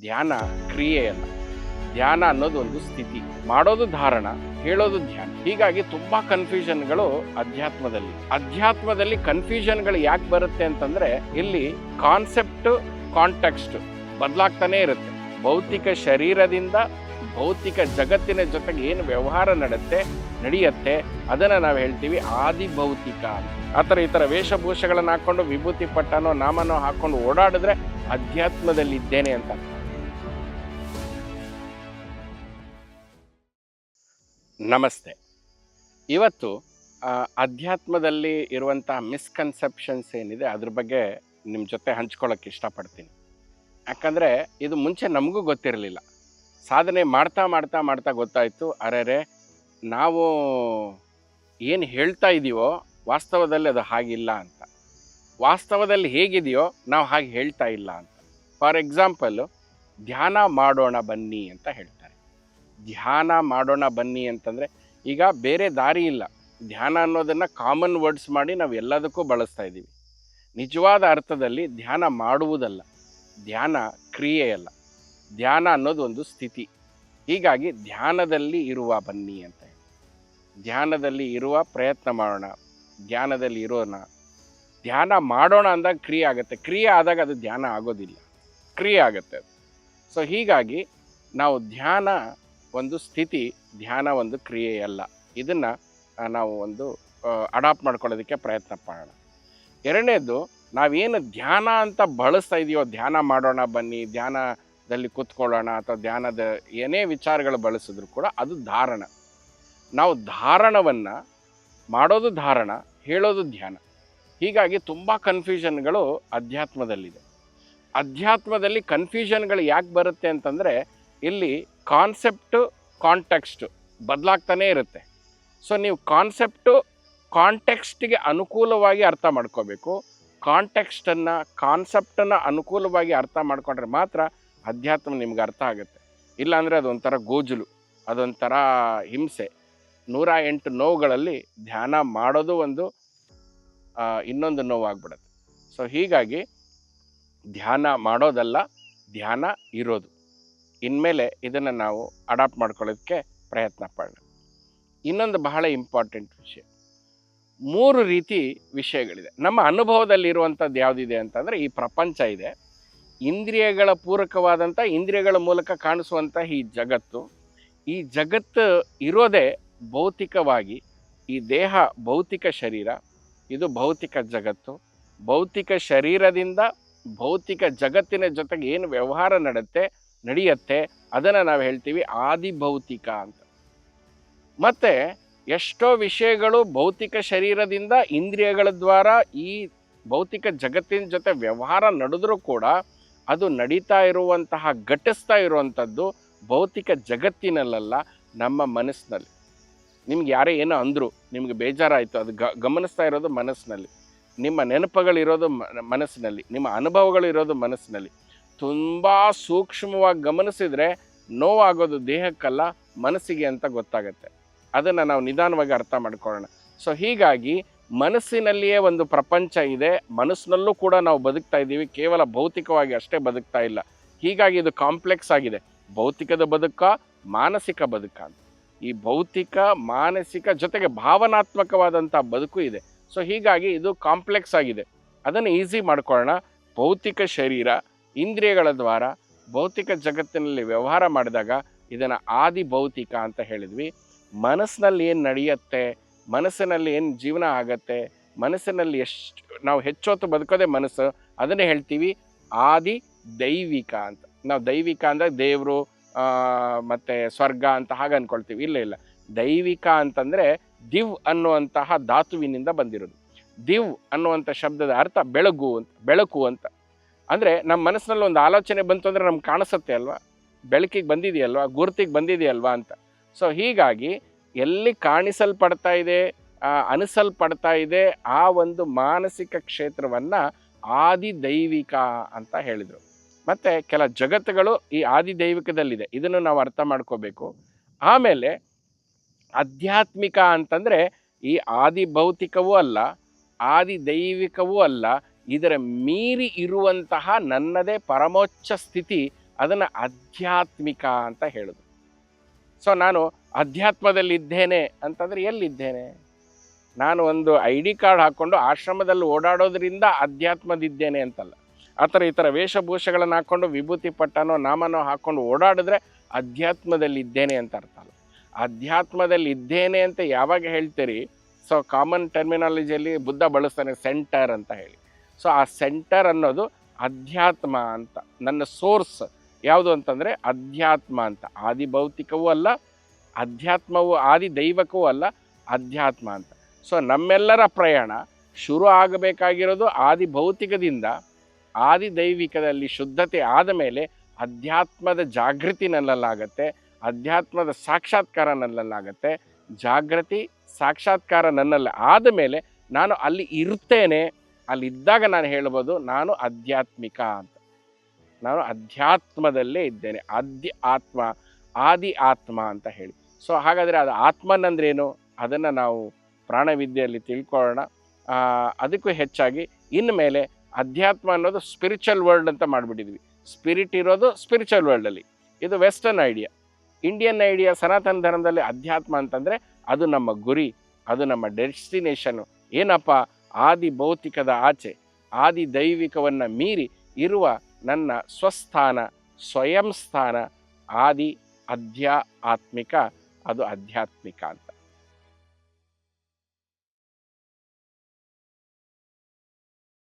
ಧ್ಯಾನ ಕ್ರಿಯೆಯಲ್ಲ ಧ್ಯಾನ ಅನ್ನೋದು ಒಂದು ಸ್ಥಿತಿ. ಮಾಡೋದು ಧಾರಣ, ಹೇಳೋದು ಧ್ಯಾನ. ಹೀಗಾಗಿ ತುಂಬಾ ಕನ್ಫ್ಯೂಷನ್ಗಳು ಅಧ್ಯಾತ್ಮದಲ್ಲಿ. ಅಧ್ಯಾತ್ಮದಲ್ಲಿ ಕನ್ಫ್ಯೂಷನ್ಗಳು ಯಾಕೆ ಬರುತ್ತೆ ಅಂತಂದ್ರೆ, ಇಲ್ಲಿ ಕಾನ್ಸೆಪ್ಟ್ ಕಾಂಟೆಕ್ಸ್ಟ್ ಬದಲಾಗ್ತಾನೆ ಇರುತ್ತೆ. ಭೌತಿಕ ಶರೀರದಿಂದ ಭೌತಿಕ ಜಗತ್ತಿನ ಜೊತೆಗೆ ಏನು ವ್ಯವಹಾರ ನಡೆಯುತ್ತೆ ನಡೆಯುತ್ತೆ, ಅದನ್ನ ನಾವು ಹೇಳ್ತೀವಿ ಆದಿ ಭೌತಿಕ ಆ ಥರ ಈ ಥರ ವೇಷಭೂಷೆಗಳನ್ನು ಹಾಕೊಂಡು, ವಿಭೂತಿ ಪಟ್ಟನೋ, ನಾಮನೋ ಹಾಕೊಂಡು ಓಡಾಡಿದ್ರೆ ಅಧ್ಯಾತ್ಮದಲ್ಲಿ ಇದ್ದೇನೆ ಅಂತ ನಮಸ್ತೆ. ಇವತ್ತು ಅಧ್ಯಾತ್ಮದಲ್ಲಿ ಇರುವಂಥ ಮಿಸ್ಕನ್ಸೆಪ್ಷನ್ಸ್ ಏನಿದೆ, ಅದ್ರ ಬಗ್ಗೆ ನಿಮ್ಮ ಜೊತೆ ಹಂಚ್ಕೊಳ್ಳೋಕೆ ಇಷ್ಟಪಡ್ತೀನಿ. ಯಾಕಂದರೆ, ಇದು ಮುಂಚೆ ನಮಗೂ ಗೊತ್ತಿರಲಿಲ್ಲ. ಸಾಧನೆ ಮಾಡ್ತಾ ಮಾಡ್ತಾ ಮಾಡ್ತಾ ಗೊತ್ತಾಯಿತು. ಅರೆರೆ, ನಾವು ಏನು ಹೇಳ್ತಾ ಇದೀವೋ, ವಾಸ್ತವದಲ್ಲಿ ಅದು ಹಾಗಿಲ್ಲ ಅಂತ. ವಾಸ್ತವದಲ್ಲಿ ಹೇಗಿದೆಯೋ, ನಾವು ಹಾಗೆ ಹೇಳ್ತಾ ಇಲ್ಲ ಅಂತ. ಫಾರ್ ಎಕ್ಸಾಂಪಲ್ ಧ್ಯಾನ ಮಾಡೋಣ ಬನ್ನಿ ಅಂತ ಹೇಳ್ತಾರೆ. ಧ್ಯಾನ ಮಾಡೋಣ ಬನ್ನಿ ಅಂತಂದರೆ ಈಗ ಬೇರೆ ದಾರಿ ಇಲ್ಲ. ಧ್ಯಾನ ಅನ್ನೋದನ್ನು ಕಾಮನ್ ವರ್ಡ್ಸ್ ಮಾಡಿ ನಾವು ಎಲ್ಲದಕ್ಕೂ ಬಳಸ್ತಾ ಇದ್ದೀವಿ. ನಿಜವಾದ ಅರ್ಥದಲ್ಲಿ ಧ್ಯಾನ ಮಾಡುವುದಲ್ಲ, ಧ್ಯಾನ ಕ್ರಿಯೆಯಲ್ಲ ಧ್ಯಾನ ಅನ್ನೋದು ಒಂದು ಸ್ಥಿತಿ. ಹೀಗಾಗಿ ಧ್ಯಾನದಲ್ಲಿ ಇರುವ ಬನ್ನಿ ಅಂತ ಧ್ಯಾನದಲ್ಲಿ ಇರುವ ಪ್ರಯತ್ನ ಮಾಡೋಣ, ಧ್ಯಾನದಲ್ಲಿ ಇರೋಣ. ಧ್ಯಾನ ಮಾಡೋಣ ಅಂದಾಗ ಕ್ರಿಯೆ ಆಗುತ್ತೆ. ಕ್ರಿಯೆ ಆದಾಗ ಅದು ಧ್ಯಾನ ಆಗೋದಿಲ್ಲ. ಕ್ರಿಯೆ ಆಗುತ್ತೆ ಅದು. ಸೊ ಹೀಗಾಗಿ ನಾವು ಧ್ಯಾನ ಒಂದು ಸ್ಥಿತಿ, ಧ್ಯಾನ ಒಂದು ಕ್ರಿಯೆಯಲ್ಲ. ಇದನ್ನು ನಾವು ಒಂದು ಅಡಾಪ್ಟ್ ಮಾಡ್ಕೊಳ್ಳೋದಕ್ಕೆ ಪ್ರಯತ್ನ ಮಾಡೋಣ. ಎರಡನೇದು, ನಾವೇನು ಧ್ಯಾನ ಅಂತ ಬಳಸ್ತಾ ಇದೆಯೋ ಧ್ಯಾನ ಮಾಡೋಣ ಬನ್ನಿ, ಧ್ಯಾನದಲ್ಲಿ ಕೂತ್ಕೊಳ್ಳೋಣ ಅಥವಾ ಧ್ಯಾನದ ಏನೇ ವಿಚಾರಗಳು ಬಳಸಿದ್ರು ಕೂಡ ಅದು ಧಾರಣ. ನಾವು ಧಾರಣವನ್ನು, ಮಾಡೋದು ಧಾರಣ, ಹೇಳೋದು ಧ್ಯಾನ. ಹೀಗಾಗಿ ತುಂಬ ಕನ್ಫ್ಯೂಷನ್ಗಳು ಅಧ್ಯಾತ್ಮದಲ್ಲಿದೆ. ಅಧ್ಯಾತ್ಮದಲ್ಲಿ ಕನ್ಫ್ಯೂಷನ್ಗಳು ಯಾಕೆ ಬರುತ್ತೆ ಅಂತಂದರೆ, ಇಲ್ಲಿ ಕಾನ್ಸೆಪ್ಟು ಕಾಂಟೆಕ್ಸ್ಟು ಬದಲಾಗ್ತಾನೇ ಇರುತ್ತೆ. ಸೊ ನೀವು ಕಾನ್ಸೆಪ್ಟು ಕಾಂಟೆಕ್ಸ್ಟಿಗೆ ಅನುಕೂಲವಾಗಿ ಅರ್ಥ ಮಾಡ್ಕೋಬೇಕು. ಕಾಂಟೆಕ್ಸ್ಟನ್ನು ಕಾನ್ಸೆಪ್ಟನ್ನು ಅನುಕೂಲವಾಗಿ ಅರ್ಥ ಮಾಡಿಕೊಂಡ್ರೆ ಮಾತ್ರ ಅಧ್ಯಾತ್ಮ ನಿಮ್ಗೆ ಅರ್ಥ ಆಗುತ್ತೆ. ಇಲ್ಲಾಂದರೆ ಅದೊಂಥರ ಗೋಜಲು, ಅದೊಂಥರ ಹಿಂಸೆ. ನೂರ ಎಂಟು ನೋವುಗಳಲ್ಲಿ ಧ್ಯಾನ ಮಾಡೋದು ಒಂದು ಇನ್ನೊಂದು ನೋವಾಗ್ಬಿಡುತ್ತೆ. ಸೊ ಹೀಗಾಗಿ ಧ್ಯಾನ ಮಾಡೋದಲ್ಲ, ಧ್ಯಾನ ಇರೋದು. ಇನ್ಮೇಲೆ ಇದನ್ನು ನಾವು ಅಡಾಪ್ಟ್ ಮಾಡ್ಕೊಳ್ಳೋದಕ್ಕೆ ಪ್ರಯತ್ನ ಪಡೋಣ. ಇನ್ನೊಂದು ಬಹಳ ಇಂಪಾರ್ಟೆಂಟ್ ವಿಷಯ. ಮೂರು ರೀತಿ ವಿಷಯಗಳಿದೆ. ನಮ್ಮ ಅನುಭವದಲ್ಲಿರುವಂಥದ್ದು ಯಾವುದಿದೆ ಅಂತಂದರೆ ಈ ಪ್ರಪಂಚ ಇದೆ. ಇಂದ್ರಿಯಗಳ ಪೂರಕವಾದಂಥ, ಇಂದ್ರಿಯಗಳ ಮೂಲಕ ಕಾಣಿಸುವಂಥ ಈ ಜಗತ್ತು. ಈ ಜಗತ್ತು ಇರೋದೇ ಭೌತಿಕವಾಗಿ. ಈ ದೇಹ ಭೌತಿಕ ಶರೀರ, ಇದು ಭೌತಿಕ ಜಗತ್ತು. ಭೌತಿಕ ಶರೀರದಿಂದ ಭೌತಿಕ ಜಗತ್ತಿನ ಜೊತೆಗೆ ಏನು ವ್ಯವಹಾರ ನಡೆಯುತ್ತೆ ನಡೆಯುತ್ತೆ, ಅದನ್ನು ನಾವು ಹೇಳ್ತೀವಿ ಆದಿ ಭೌತಿಕ ಅಂತ. ಮತ್ತು ಎಷ್ಟೋ ವಿಷಯಗಳು ಭೌತಿಕ ಶರೀರದಿಂದ ಇಂದ್ರಿಯಗಳ ದ್ವಾರ ಈ ಭೌತಿಕ ಜಗತ್ತಿನ ಜೊತೆ ವ್ಯವಹಾರ ನಡೆದ್ರೂ ಕೂಡ ಅದು ನಡೀತಾ ಇರುವಂತಹ, ಘಟಿಸ್ತಾ ಇರುವಂಥದ್ದು ಭೌತಿಕ ಜಗತ್ತಿನಲ್ಲ ನಮ್ಮ ಮನಸ್ಸಿನಲ್ಲಿ. ನಿಮ್ಗೆ ಯಾರೇ ಏನೋ ಅಂದರು, ನಿಮಗೆ ಬೇಜಾರಾಯಿತು, ಅದು ಗ ಗಮನಿಸ್ತಾ ಇರೋದು ಮನಸ್ಸಿನಲ್ಲಿ. ನಿಮ್ಮ ನೆನಪುಗಳಿರೋದು ಮನಸ್ಸಿನಲ್ಲಿ, ನಿಮ್ಮ ಅನುಭವಗಳಿರೋದು ಮನಸ್ಸಿನಲ್ಲಿ. ತುಂಬ ಸೂಕ್ಷ್ಮವಾಗಿ ಗಮನಿಸಿದರೆ ನೋವಾಗೋದು ದೇಹಕ್ಕಲ್ಲ, ಮನಸ್ಸಿಗೆ ಅಂತ ಗೊತ್ತಾಗುತ್ತೆ. ಅದನ್ನು ನಾವು ನಿಧಾನವಾಗಿ ಅರ್ಥ ಮಾಡ್ಕೊಳ್ಳೋಣ. ಸೊ ಹೀಗಾಗಿ ಮನಸ್ಸಿನಲ್ಲಿಯೇ ಒಂದು ಪ್ರಪಂಚ ಇದೆ, ಮನಸ್ಸಿನಲ್ಲೂ ಕೂಡ ನಾವು ಬದುಕ್ತಾ ಇದ್ದೀವಿ, ಕೇವಲ ಭೌತಿಕವಾಗಿ ಅಷ್ಟೇ ಬದುಕ್ತಾ ಇಲ್ಲ. ಹೀಗಾಗಿ ಇದು ಕಾಂಪ್ಲೆಕ್ಸ್ ಆಗಿದೆ. ಭೌತಿಕದ ಬದುಕ, ಮಾನಸಿಕ ಬದುಕ ಅಂತ. ಈ ಭೌತಿಕ, ಮಾನಸಿಕ ಜೊತೆಗೆ ಭಾವನಾತ್ಮಕವಾದಂಥ ಬದುಕು ಇದೆ. ಸೊ ಹೀಗಾಗಿ ಇದು ಕಾಂಪ್ಲೆಕ್ಸ್ ಆಗಿದೆ. ಅದನ್ನು ಈಸಿ ಮಾಡ್ಕೊಳ್ಳೋಣ. ಭೌತಿಕ ಶರೀರ ಇಂದ್ರಿಯಗಳ ದ್ವಾರ ಭೌತಿಕ ಜಗತ್ತಿನಲ್ಲಿ ವ್ಯವಹಾರ ಮಾಡಿದಾಗ ಇದನ್ನು ಆದಿ ಭೌತಿಕ ಅಂತ ಹೇಳಿದ್ವಿ. ಮನಸ್ಸಿನಲ್ಲಿ ಏನು ನಡೆಯುತ್ತೆ, ಮನಸ್ಸಿನಲ್ಲಿ ಏನು ಜೀವನ ಆಗತ್ತೆ, ಮನಸ್ಸಿನಲ್ಲಿ ಎಷ್ಟು, ನಾವು ಹೆಚ್ಚೊತ್ತು ಬದುಕೋದೇ ಮನಸ್ಸು, ಅದನ್ನೇ ಹೇಳ್ತೀವಿ ಆದಿ ದೈವಿಕ ಅಂತ. ನಾವು ದೈವಿಕ ಅಂದರೆ ದೇವರು ಮತ್ತು ಸ್ವರ್ಗ ಅಂತ ಹಾಗೆ ಅಂದ್ಕೊಳ್ತೀವಿ ಇಲ್ಲ ಇಲ್ಲ. ದೈವಿಕ ಅಂತಂದರೆ ದಿವ್ ಅನ್ನುವಂತಹ ಧಾತುವಿನಿಂದ ಬಂದಿರೋದು. ದಿವ್ ಅನ್ನುವಂಥ ಶಬ್ದದ ಅರ್ಥ ಬೆಳಗು ಅಂತ, ಬೆಳಕು ಅಂತ. ಅಂದರೆ ನಮ್ಮ ಮನಸ್ಸಿನಲ್ಲಿ ಒಂದು ಆಲೋಚನೆ ಬಂತು ಅಂದರೆ ನಮ್ಗೆ ಕಾಣಿಸುತ್ತೆ ಅಲ್ವಾ? ಬೆಳಕಿಗೆ ಬಂದಿದೆಯಲ್ವಾ? ಗುರುತಿಗೆ ಬಂದಿದೆಯಲ್ವಾ ಅಂತ. ಸೊ ಹೀಗಾಗಿ ಎಲ್ಲಿ ಕಾಣಿಸಲ್ಪಡ್ತಾ ಇದೆ ಅನಿಸಲ್ಪಡ್ತಾ ಇದೆ ಆ ಒಂದು ಮಾನಸಿಕ ಕ್ಷೇತ್ರವನ್ನು ಆದಿ ದೈವಿಕ ಅಂತ ಹೇಳಿದರು. ಮತ್ತು ಕೆಲ ಜಗತ್ತುಗಳು ಈ ಆದಿ ದೈವಿಕದಲ್ಲಿದೆ ಇದನ್ನು ನಾವು ಅರ್ಥ ಮಾಡ್ಕೋಬೇಕು. ಆಮೇಲೆ ಆಧ್ಯಾತ್ಮಿಕ ಅಂತಂದರೆ ಈ ಆದಿ ಭೌತಿಕವೂ ಅಲ್ಲ ಆದಿ ದೈವಿಕವೂ ಅಲ್ಲ ಇದರ ಮೀರಿ ಇರುವಂತಹ ನನ್ನದೇ ಪರಮೋಚ್ಚ ಸ್ಥಿತಿ ಅದನ್ನು ಆಧ್ಯಾತ್ಮಿಕ ಅಂತ ಹೇಳೋದು. ಸೊ ನಾನು ಅಧ್ಯಾತ್ಮದಲ್ಲಿದ್ದೇನೆ ಅಂತಂದರೆ ಎಲ್ಲಿದ್ದೇನೆ? ನಾನು ಒಂದು ಐ ಡಿ ಕಾರ್ಡ್ ಹಾಕ್ಕೊಂಡು ಆಶ್ರಮದಲ್ಲಿ ಓಡಾಡೋದ್ರಿಂದ ಅಧ್ಯಾತ್ಮದಿದ್ದೇನೆ ಅಂತಲ್ಲ. ಆ ಥರ ಈ ಥರ ವೇಷಭೂಷೆಗಳನ್ನು ಹಾಕ್ಕೊಂಡು ವಿಭೂತಿ ಪಟ್ಟನೋ, ನಾಮನೋ ಹಾಕ್ಕೊಂಡು ಓಡಾಡಿದ್ರೆ ಅಧ್ಯಾತ್ಮದಲ್ಲಿದ್ದೇನೆ ಅಂತ ಅರ್ಥ ಅಲ್ಲ. ಅಧ್ಯಾತ್ಮದಲ್ಲಿದ್ದೇನೆ ಅಂತ ಯಾವಾಗ ಹೇಳ್ತೀರಿ? ಸೊ ಕಾಮನ್ ಟರ್ಮಿನಾಲಜಿಯಲ್ಲಿ ಬುದ್ಧ ಬಳಸ್ತಾನೆ ಸೆಂಟರ್ ಅಂತ ಹೇಳಿ. ಸೊ ಆ ಸೆಂಟರ್ ಅನ್ನೋದು ಅಧ್ಯಾತ್ಮ ಅಂತ. ನನ್ನ ಸೋರ್ಸ್ ಯಾವುದು ಅಂತಂದರೆ ಅಧ್ಯಾತ್ಮ ಅಂತ. ಆದಿ ಭೌತಿಕವೂ ಅಲ್ಲ, ಅಧ್ಯಾತ್ಮವೂ ಆದಿ ದೈವಕವೂ ಅಲ್ಲ, ಅಧ್ಯಾತ್ಮ ಅಂತ. ಸೊ ನಮ್ಮೆಲ್ಲರ ಪ್ರಯಾಣ ಶುರು ಆಗಬೇಕಾಗಿರೋದು ಆದಿ ಭೌತಿಕದಿಂದ ಆದಿ ದೈವಿಕದಲ್ಲಿ ಶುದ್ಧತೆ ಆದ ಮೇಲೆ ಅಧ್ಯಾತ್ಮದ ಜಾಗೃತಿ ನನ್ನಲ್ಲಾಗತ್ತೆ ಅಧ್ಯಾತ್ಮದ ಸಾಕ್ಷಾತ್ಕಾರ ನನ್ನಲ್ಲಾಗತ್ತೆ. ಜಾಗೃತಿ, ಸಾಕ್ಷಾತ್ಕಾರ ನನ್ನಲ್ಲಿ ಆದ ಮೇಲೆ ನಾನು ಅಲ್ಲಿ ಇರ್ತೇನೆ ಅಲ್ಲಿದ್ದಾಗ ನಾನು ಹೇಳ್ಬೋದು, ನಾನು ಆಧ್ಯಾತ್ಮಿಕ ಅಂತ. ನಾನು ಅಧ್ಯಾತ್ಮದಲ್ಲೇ ಇದ್ದೇನೆ. ಆದ್ಯ ಆತ್ಮ, ಆದಿ ಆತ್ಮ ಅಂತ ಹೇಳಿ. ಸೊ, ಹಾಗಾದರೆ ಅದು ಆತ್ಮನಂದ್ರೇನು? ಅದನ್ನು ನಾವು ಪ್ರಾಣವಿದ್ಯೆಯಲ್ಲಿ ತಿಳ್ಕೊಳ್ಳೋಣ. ಅದಕ್ಕೂ ಹೆಚ್ಚಾಗಿ ಇನ್ಮೇಲೆ ಅಧ್ಯಾತ್ಮ ಅನ್ನೋದು ಸ್ಪಿರಿಚುವಲ್ ವರ್ಲ್ಡ್ ಅಂತ ಮಾಡಿಬಿಟ್ಟಿದ್ವಿ. ಸ್ಪಿರಿಟ್ ಇರೋದು ಸ್ಪಿರಿಚುವಲ್ ವರ್ಲ್ಡಲ್ಲಿ ಇದು ವೆಸ್ಟರ್ನ್ ಐಡಿಯಾ ಇಂಡಿಯನ್ ಐಡಿಯಾ ಸನಾತನ ಧರ್ಮದಲ್ಲಿ ಅಧ್ಯಾತ್ಮ ಅಂತಂದರೆ ಅದು ನಮ್ಮ ಗುರಿ, ಅದು ನಮ್ಮ ಡೆಸ್ಟಿನೇಷನ್ನು ಏನಪ್ಪ? ಆದಿ ಭೌತಿಕದ ಆಚೆ, ಆದಿ ದೈವಿಕವನ್ನು ಮೀರಿ ಇರುವ ನನ್ನ ಸ್ವಸ್ಥಾನ ಸ್ವಯಂ ಸ್ಥಾನ ಆದಿ ಅಧ್ಯಾ ಆತ್ಮಿಕ ಅದು ಆಧ್ಯಾತ್ಮಿಕ ಅಂತ.